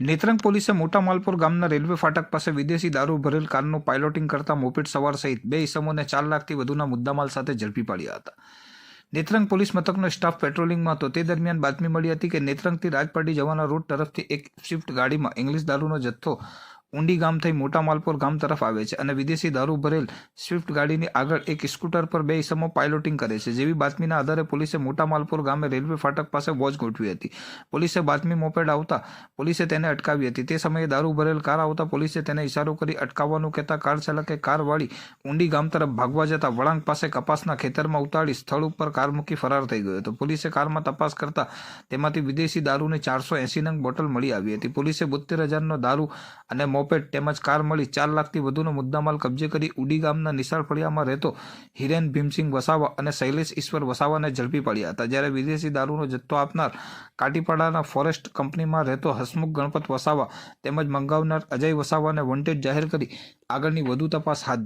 નેત્રંગ પોલીસે મોટા માલપુર ગામના રેલવે ફાટક પાસે વિદેશી દારૂ ભરેલ કારનું પાયલોટિંગ કરતા મોપેટ સવાર સહિત બે ઇસમોને ચાર લાખથી વધુના મુદ્દામાલ સાથે ઝડપી પાડ્યા હતા. નેત્રંગ પોલીસ મથકનો સ્ટાફ પેટ્રોલિંગમાં હતો. તે દરમિયાન બાતમી મળી હતી કે નેત્રંગથી રાજપાટી જવાના રૂટ તરફથી એક સ્વિફ્ટ ગાડીમાં ઇંગ્લિશ દારૂનો જથ્થો ઊંડી ગામ થઈ મોટા માલપુર ગામ તરફ આવે છે અને વિદેશી દારૂ ભરેલ સ્વિફ્ટ ગાડીની આગળ એક સ્કૂટર પર બે ઇસમો પાયલોટિંગ કરે છે. જેવી બાતમીના આધારે પોલીસે મોટા માલપુર ગામે રેલવે ફાટક પાસે વોચ ગોઠવી હતી. પોલીસે બાતમી મોપેડ આવતા પોલીસે તેને અટકાવી હતી. તે સમયે દારૂ ભરેલ કાર આવતા પોલીસે તેને ઇશારો કરી અટકાવવાનું કહેતા કાર ચાલકે કાર વાળી ઊંડી ગામ તરફ ભાગવા જતા વળાંક પાસે કપાસના ખેતરમાં ઉતારી સ્થળ ઉપર કાર મૂકી ફરાર થઈ ગયો હતો. પોલીસે કારમાં તપાસ કરતા તેમાંથી વિદેશી દારૂની ચારસો એંસી નંગ બોટલ મળી આવી હતી. પોલીસે બોતેર હજારનો દારૂ અને મોપેડ તેમજ કાર મળી ચાર લાખથી વધુનો મુદ્દામાલ કબજે કરી ઉડી ગામના નિશાળ ફળિયામાં રહેતો હિરેન ભીમસિંહ વસાવા અને શૈલેષ ઈશ્વર વસાવાને ઝડપી પડ્યા હતા. જ્યારે વિદેશી દારૂનો જથ્થો આપનાર કાટીપાડાના ફોરેસ્ટ કંપનીમાં રહેતો હસમુખ ગણપત વસાવા તેમજ મંગાવનાર અજય વસાવાને વોન્ટેડ જાહેર કરી આગળની વધુ તપાસ હાથ